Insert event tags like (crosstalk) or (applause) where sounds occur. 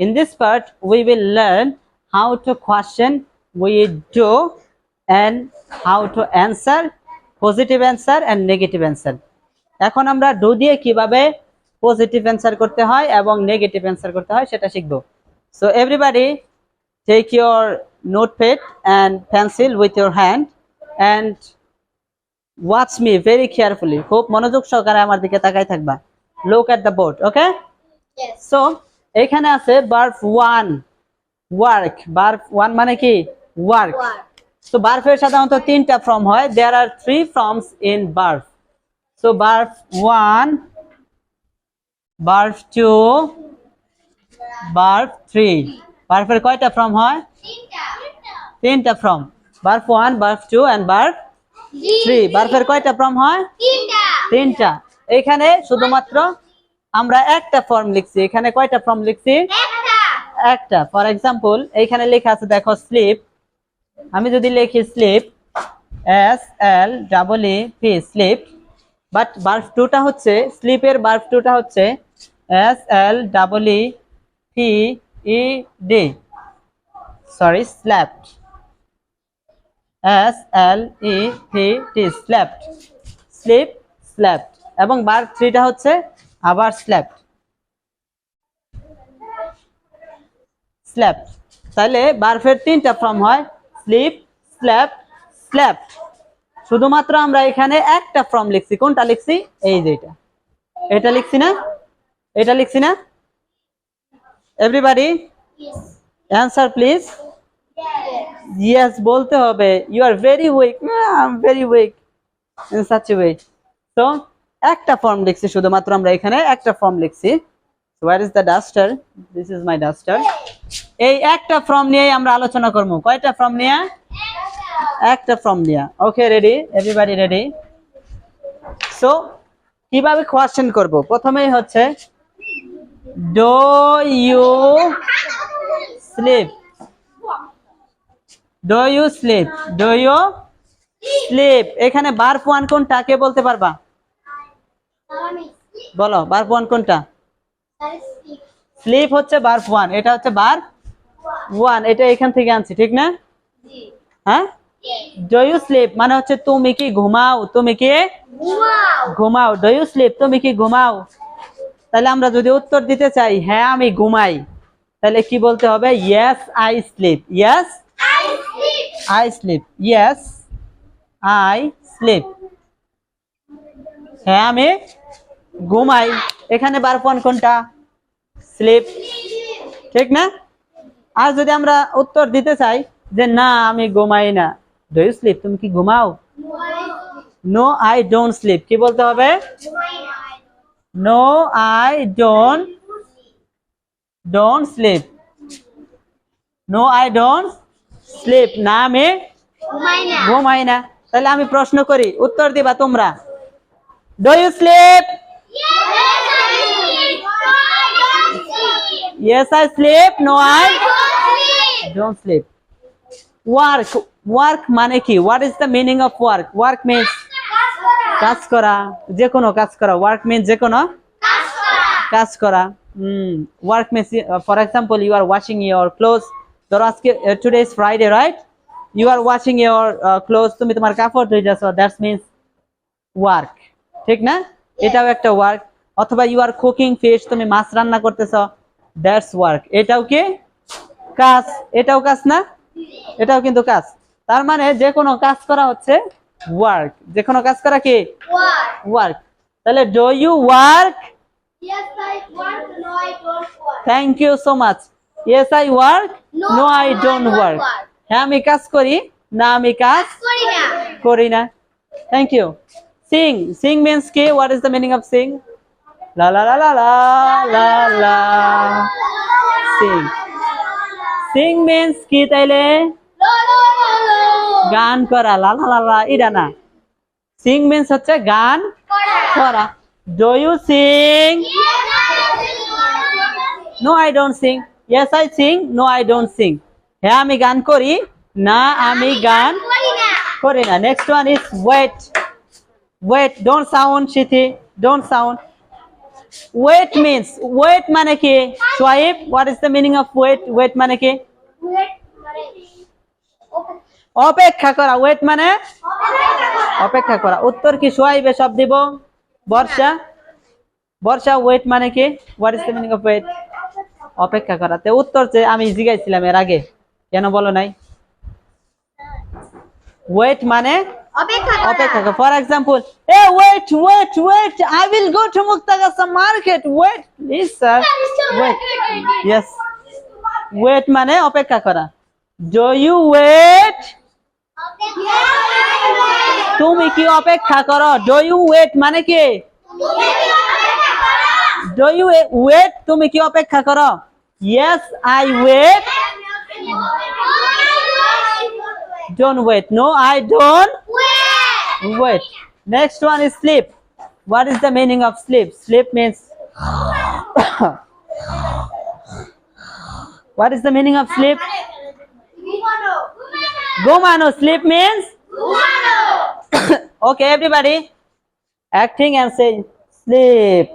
In this part, we will learn how to question we do and how to answer positive answer and negative answer. এখন আমরা do দিয়ে কীভাবে positive answer করতে হয় এবং negative answer করতে হয় সেটা শিখব so everybody take your notepad and pencil with your hand and watch me very carefully খুব মনোযোগ সহকারে আমার দিকে তাকাই থাকবা look at the board okay Yes. So এখানে আছে verb one work verb one মানে কি? ওয়ার্ক. তো বার্ফের সাধারণত তিনটা ফর্ম হয়। There are three forms in verb so verb one verb two verb three বার্ফের কয়টা ফর্ম হয়? তিনটা। Form verb one verb two and verb three বার্ফের কয়টা ফর্ম হয়? তিনটা। এখানে শুধুমাত্র আমরা একটা ফর্ম লিখছি। এখানে কয়টা ফর্ম লিখছি? একটা। ফর এক্সাম্পল এইখানে লেখা আছে দেখো স্লিপ আমি যদি লিখি sleep S L double E P sleep but verb টুটা হচ্ছে স্লিপের বার্ফ টুটা হচ্ছে S L double E P E D sorry slept S L E P T slept sleep slept এবং বার্ফ থ্রিটা হচ্ছে আবার স্ল্যাপড স্ল্যাপ তাহলে বার্ফের তিনটা ফর্ম হয় স্লিপ স্ল্যাপ স্ল্যাপ শুধুমাত্র আমরা এখানে একটা ফর্ম লিখছি। কোনটা লিখছি? এই যে এটা। এটা লিখছি না? এটা লিখছি না? এভরিবাডি অ্যান্সার প্লিজ ইয়েস বলতে হবে। You are very weak I'm very weak in such way তো একটা ফর্ম লিখছি, শুধুমাত্র আমরা এখানে একটা ফর্ম লিখছি। Where is the duster this is my duster এই একটা ফর্ম নিয়েই আমরা আলোচনা করব। কয়টা ফর্ম নিয়ে? একটা ফর্ম নিয়ে। Okay ready everybody ready so কীভাবে কোয়েশ্চেন করব? প্রথমেই হচ্ছে do you sleep do you sleep do you sleep এখানে বার ওয়ান কোনটা? কে বলতে পারবা? বলো বার ওয়ান কোনটা? স্লিপ হচ্ছে বার্ফ ওয়ান এটা হচ্ছে বার ওয়ান এটা এখান থেকে আনছি ঠিক না? হ্যাঁ? ডো ইউ স্লিপ মানে হচ্ছে তুমি কি ঘুমাও? তুমি কি ঘুমাও। ডো ইউ স্লিপ তুমি কি ঘুমাও? তাহলে আমরা যদি উত্তর দিতে চাই হ্যাঁ আমি ঘুমাই। তাহলে কি বলতে হবে? Yes I sleep yes I sleep yes I sleep হ্যাঁ আমি ঘুমাই। এখানে বার বারপন কোনটা? স্লিপ। ঠিক না? আর যদি আমরা উত্তর দিতে চাই যে না আমি ঘুমাই না। ডু ইউ স্লিপ তুমি কি ঘুমাও? নো আই ডোন্ট স্লিপ কি বলতে হবে? No I don't don't sleep no I don't sleep না আমি ঘুমাই না। তাহলে আমি প্রশ্ন করি উত্তর দিবা তোমরা? Do you sleep yes I sleep no I don't sleep work work মানে কি what is the meaning of work work means কাজ করা যে কোনো কাজ করা ওয়ার্ক মিনস যে কোনো কাজ করা হুম। Work means for example you are washing your clothes ধরো আজকে today is Friday right you are washing your clothes তুমি তোমার কাপড় ধুয়ে যাচ্ছ. দ্যাটস মিনস ওয়ার্ক ঠিক না? এটাও একটা ওয়ার্ক অথবা ইউ আর কুকিং ফিশ তুমি মাছ রান্না করতেছ দ্যাটস ওয়ার্ক এটাও কি? কাজ। এটাও কাজ না? এটাও কিন্তু কাজ। তার মানে যে কোনো কাজ করা হচ্ছে ওয়ার্ক যে কোনো কাজ করা কি? ওয়ার্ক তাহলে do you work thank you so much yes I work no I don't work হ্যাঁ আমি কাজ করি না আমি কাজ করি না। Thank you sing sing means কি what is the meaning of sing la la la লা লা লা লা সিং সিং মিন্স কি তাইলে গান করা লা লা লা লা এটা না সিং মিন্স হচ্ছে গান করা do you sing no I don't sing yes I sing no I don't sing হ্যাঁ আমি গান করি না আমি গান করি না next one is wait wait don't sound শিথি don't sound wait means wait মানে কি Shoaib what is the meaning of wait wait মানে কি অপেক্ষা করা ওয়েট মানে অপেক্ষা করা উত্তর কি সোয়াইবে সব দিব বর্ষা বর্ষা ওয়েট মানে কি what is the meaning of wait অপেক্ষা করা তো উত্তর যে আমি জিজ্ঞাসছিলাম এর আগে কেন বলো নাই ওয়েট মানে অপেক্ষা করা for example a wait wait wait I will go to Muktagachha market wait please sir wait yes wait মানে অপেক্ষা করা ডু ইউ ওয়েট তুমি কি অপেক্ষা করো ডু ইউ ওয়েট মানে কি ডু ইউ ওয়েট তুমি কি অপেক্ষা করো yes I wait don't wait no I don't wait. Next one is sleep. What is the meaning of sleep? Sleep means (coughs) what is the meaning of sleep? Gomano sleep means? (coughs) Okay everybody. Acting and say sleep